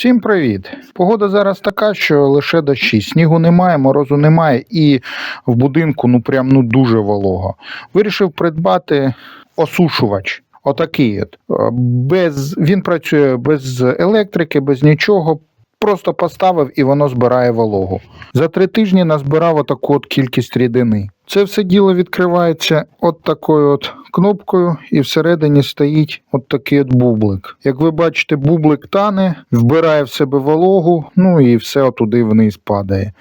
Всім привіт! Погода зараз така, що лише дощі. Снігу немає, морозу немає, і в будинку ну прям ну дуже волого. Вирішив придбати осушувач. Отакий от. Е, Без, він працює без електрики, без нічого. Просто поставив і воно збирає вологу. За три тижні назбирав отаку от кількість рідини. Це все діло відкривається от такою от кнопкою, і всередині стоїть от такий от бублик. Як ви бачите, бублик тане, вбирає в себе вологу, ну і все отуди вниз падає.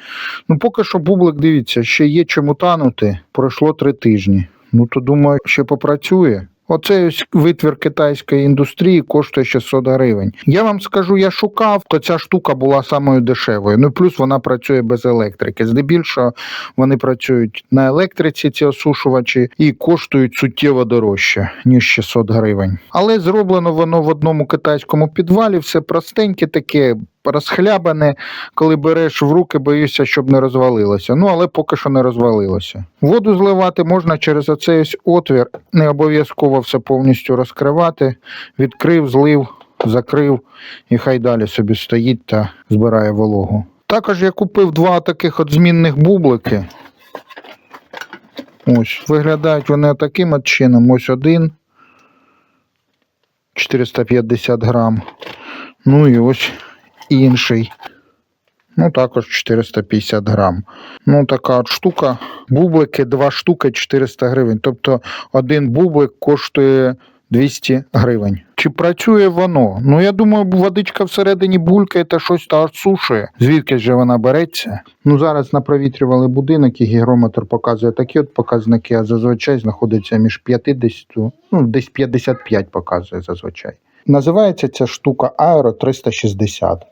Ну поки що бублик, дивіться, ще є чому танути. Пройшло три тижні. Ну то думаю, ще попрацює. Оцей витвір китайської індустрії коштує 600 гривень. Я вам скажу, я шукав, то ця штука була самою дешевою. Ну плюс вона працює без електрики. Здебільшого вони працюють на електриці, ці осушувачі, і коштують суттєво дорожче, ніж 600 гривень. Але зроблено воно в одному китайському підвалі, все простеньке таке. Розхлябане, коли береш в руки, боюся, щоб не розвалилося. Ну, але поки що не розвалилося. Воду зливати можна через оцей ось отвір, не обов'язково все повністю розкривати. Відкрив, злив, закрив і хай далі собі стоїть та збирає вологу. Також я купив два таких от змінних бублики. Ось, виглядають вони таким от чином. Ось один. 450 грам. Ну і ось інший. Ну, також 450 грам. Ну, така от штука. Бублики, два штуки 400 гривень. Тобто один бублик коштує 200 гривень. Чи працює воно? Ну, я думаю, водичка всередині булькає та щось та сушує. Звідки ж вона береться? Ну, зараз напровітрювали будинок і гігрометр показує такі от показники, а зазвичай знаходиться між 50, ну, десь 55 показує зазвичай. Називається ця штука Аеро 360.